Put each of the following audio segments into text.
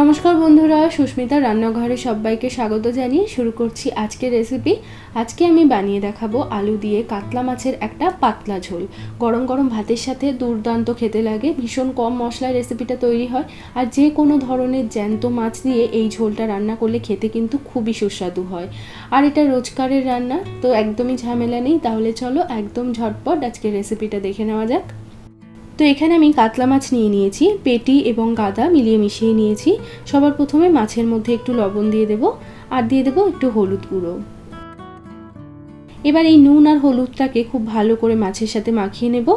নমস্কার বন্ধুরা সুস্মিতা রান্নাঘরে সবাইকে স্বাগত জানিয়ে শুরু করছি আজকের রেসিপি আজকে আমি বানিয়ে দেখাবো আলু দিয়ে কাতলা মাছের একটা পাতলা ঝোল। গরম গরম ভাতের সাথে দুর্দান্ত খেতে লাগে, ভীষণ কম মশলায় রেসিপিটা তৈরি হয়। আর যে কোনো ধরনের জ্যান্ত মাছ দিয়ে এই ঝোলটা রান্না করলে খেতে কিন্তু খুবই সুস্বাদু হয়। আর এটা রোজকারের রান্না, তো একদমই ঝামেলা নেই, তাহলে চলো একদম ঝটপট আজকে রেসিপিটা দেখে নেওয়া যাক। তো এখানে আমি কাতলা মাছ নিয়ে নিয়েছি, পেটি এবং গাদা মিলিয়ে মিশিয়ে নিয়েছি। সবার প্রথমে মাছের মধ্যে একটু লবণ দিয়ে দেব, আর দিয়ে দেব একটু হলুদ গুঁড়ো। এবার এই নুন আর হলুদটাকে খুব ভালো করে মাছের সাথে মাখিয়ে নেব।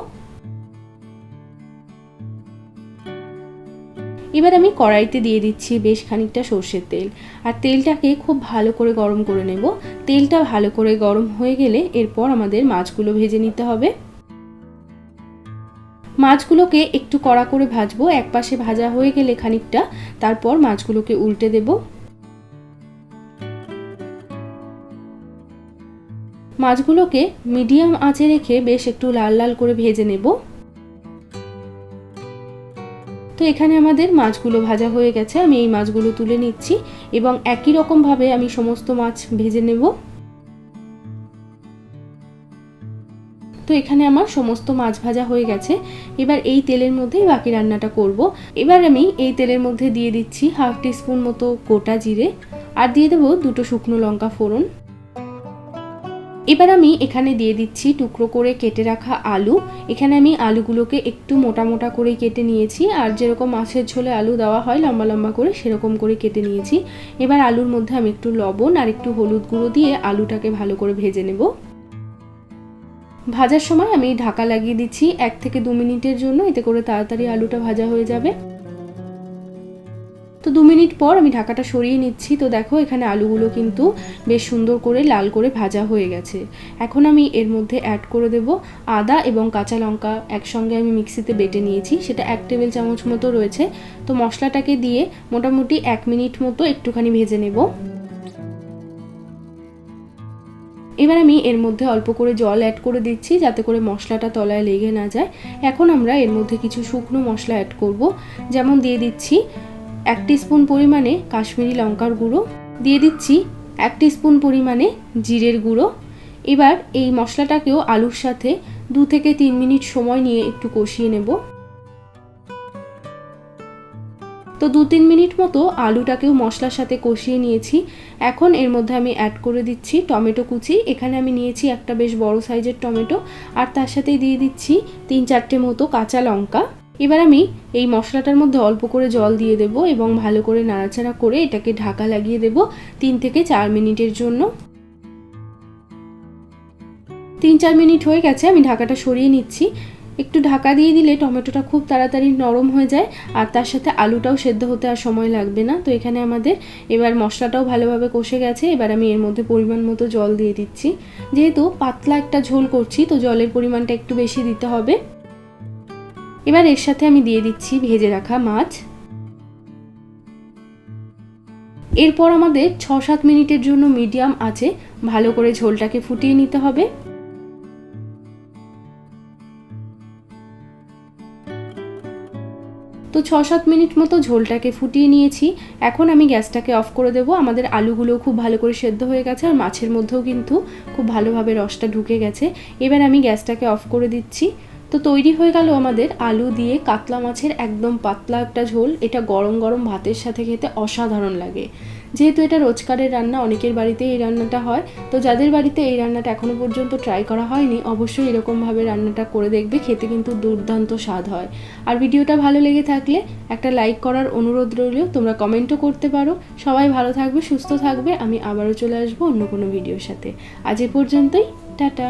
এবার আমি কড়াইতে দিয়ে দিচ্ছি বেশ খানিকটা সর্ষের তেল। আর তেলটাকে খুব ভালো করে গরম করে নেব। তেলটা ভালো করে গরম হয়ে গেলে এরপর আমাদের মাছগুলো ভেজে নিতে হবে। মাছগুলোকে একটু কড়া করে ভাজবো এক পাশে ভাজা হয়ে গেলে খানিকটা, তারপর মাছগুলোকে উল্টে দেব। মাছগুলোকে মিডিয়াম আঁচে রেখে বেশ একটু লাল লাল করে ভেজে নেব। তো এখানে আমাদের মাছগুলো ভাজা হয়ে গেছে, আমি এই মাছগুলো তুলে নিচ্ছি এবং একই রকমভাবে আমি সমস্ত মাছ ভেজে নেব। তো এখানে আমার সমস্ত মাছ ভাজা হয়ে গেছে। এবার এই তেলের মধ্যেই বাকি রান্নাটা করব। এবার আমি এই তেলের মধ্যে দিয়ে দিচ্ছি হাফ টিস্পুন মতো গোটা জিরে আর দিয়ে দেবো দুটো শুকনো লঙ্কা ফোড়ন। এবার আমি এখানে দিয়ে দিচ্ছি টুকরো করে কেটে রাখা আলু। এখানে আমি আলুগুলোকে একটু মোটা মোটা করে কেটে নিয়েছি আর যেরকম মাছের ঝোলে আলু দেওয়া হয় লম্বা লম্বা করে সেরকম করে কেটে নিয়েছি। এবার আলুর মধ্যে আমি একটু লবণ আর একটু হলুদ গুঁড়ো দিয়ে আলুটাকে ভালো করে ভেজে নেব। ভাজার সময় আমি ঢাকা লাগিয়ে দিচ্ছি এক থেকে দু মিনিটের জন্য, এতে করে তাড়াতাড়ি আলুটা ভাজা হয়ে যাবে। তো দু মিনিট পর আমি ঢাকাটা সরিয়ে নিচ্ছি। তো দেখো, এখানে আলুগুলো কিন্তু বেশ সুন্দর করে লাল করে ভাজা হয়ে গেছে। এখন আমি এর মধ্যে অ্যাড করে দেব আদা এবং কাঁচা লঙ্কা একসঙ্গে আমি মিক্সিতে বেটে নিয়েছি। সেটা এক টেবিল চামচ মতো রয়েছে। তো মশলাটাকে দিয়ে মোটামুটি এক মিনিট মতো একটুখানি ভেজে নেব। এবার আমি এর মধ্যে অল্প করে জল অ্যাড করে দিচ্ছি যাতে করে মশলাটা তলায় লেগে না যায়। এখন আমরা এর মধ্যে কিছু শুকনো মশলা অ্যাড করব। যেমন দিয়ে দিচ্ছি এক স্পুন পরিমাণে কাশ্মীরি লঙ্কার গুঁড়ো, দিয়ে দিচ্ছি এক স্পুন পরিমাণে জিরের গুঁড়ো। এবার এই মশলাটাকেও আলুর সাথে দু থেকে তিন মিনিট সময় নিয়ে একটু কষিয়ে নেব। তো দু তিন মিনিট মতো আলুটাকেও মশলার সাথে কষিয়ে নিয়েছি। এখন এর মধ্যে আমি অ্যাড করে দিচ্ছি টমেটো কুচি। এখানে আমি নিয়েছি একটা বেশ বড় সাইজের টমেটো আর তার সাথে দিয়ে দিচ্ছি তিন চারটে মতো কাঁচা লঙ্কা। এবার আমি এই মশলাটার মধ্যে অল্প করে জল দিয়ে দেব এবং ভালো করে নাড়াচাড়া করে এটাকে ঢাকা লাগিয়ে দেব তিন থেকে চার মিনিটের জন্য। তিন চার মিনিট হয়ে গেছে, আমি ঢাকাটা সরিয়ে নিচ্ছি। একটু ঢাকা দিয়ে দিলে টমেটোটা খুব তাড়াতাড়ি নরম হয়ে যায়, আর তার সাথে আলুটাও সেদ্ধ হতে আর সময় লাগবে না। তো এখানে আমাদের এবার মশলাটাও ভালোভাবে কষে গেছে, এবার আমি এর মধ্যে পরিমাণ মতো জল দিয়ে দিচ্ছি। যেহেতু পাতলা একটা ঝোল করছি, তো জলের পরিমাণটা একটু বেশি দিতে হবে। এবার এর সাথে আমি দিয়ে দিচ্ছি ভেজে রাখা মাছ। এরপর আমাদের ছ সাত মিনিটের জন্য মিডিয়াম আছে ভালো করে ঝোলটাকে ফুটিয়ে নিতে হবে। তো ছ সাত মিনিট মতো ঝোলটাকে ফুটিয়ে নিয়েছি। এখন আমি গ্যাসটাকে অফ করে দেবো। আমাদের আলুগুলো খুব ভালো করে সেদ্ধ হয়ে গেছে আর মাছের মধ্যেও কিন্তু খুব ভালোভাবে রসটা ঢুকে গেছে। এবার আমি গ্যাসটাকে অফ করে দিচ্ছি। তো তৈরি হয়ে গেল আমাদের আলু দিয়ে কাতলা মাছের একদম পাতলা একটা ঝোল। এটা গরম গরম ভাতের সাথে খেতে অসাধারণ লাগে। যেহেতু এটা রোজকারের রান্না, অনেকের বাড়িতে এই রান্নাটা হয়। তো যাদের বাড়িতে এই রান্নাটা এখনও পর্যন্ত ট্রাই করা হয়নি, অবশ্যই এরকমভাবে রান্নাটা করে দেখবে, খেতে কিন্তু দুর্দান্ত স্বাদ হয়। আর ভিডিওটা ভালো লেগে থাকলে একটা লাইক করার অনুরোধ রইল, তোমরা কমেন্টও করতে পারো। সবাই ভালো থাকবে, সুস্থ থাকবে, আমি আবারও চলে আসব অন্য কোনো ভিডিওর সাথে। আজ এ পর্যন্তই, টাটা।